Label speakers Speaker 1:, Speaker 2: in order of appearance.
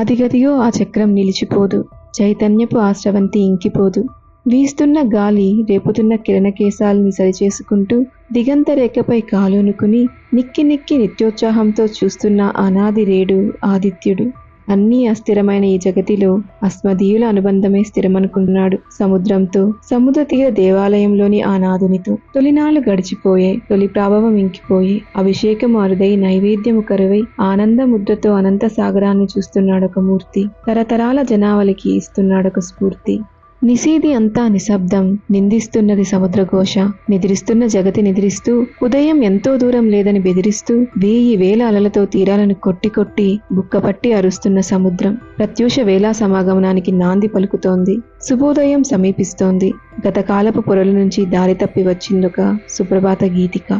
Speaker 1: అదిగదియో ఆ చక్రం నిలిచిపోదు. చైతన్యపు ఆశ్రవంతి ఇంకిపోదు. వీస్తున్న గాలి రేపుతున్న కిరణకేశాల్ని సరిచేసుకుంటూ దిగంత రేఖపై కాలునుకుని నిక్కి నిక్కి నిత్యోత్సాహంతో చూస్తున్న అనాది రేడు ఆదిత్యుడు. అన్నీ అస్థిరమైన ఈ జగతిలో అస్మదీయుల అనుబంధమే స్థిరమనుకున్నాడు సముద్రంతో సముద్ర తీర దేవాలయంలోని ఆ నాదునితో తొలినాళ్ళు గడిచిపోయే తొలి ప్రభావం ఇంకిపోయి అభిషేకం అరుదై నైవేద్యము కరువై ఆనంద ముద్రతో అనంత సాగరాన్ని చూస్తున్నాడొక మూర్తి. తరతరాల జనావళికి ఇస్తున్నాడొక స్ఫూర్తి. నిశీది అంతా నిశ్శబ్దం నిందిస్తున్నది సముద్రఘోష. నిద్రిస్తున్న జగతి నిద్రిస్తూ ఉదయం ఎంతో దూరం లేదని బెదిరిస్తూ వేయి వేల అలలతో తీరాలను కొట్టి కొట్టి బుక్కపట్టి అరుస్తున్న సముద్రం. ప్రత్యూష వేలా సమాగమనానికి నాంది పలుకుతోంది. శుభోదయం సమీపిస్తోంది. గతకాలపు పొరల నుంచి దారి తప్పి వచ్చిందొక సుప్రభాత గీతిక.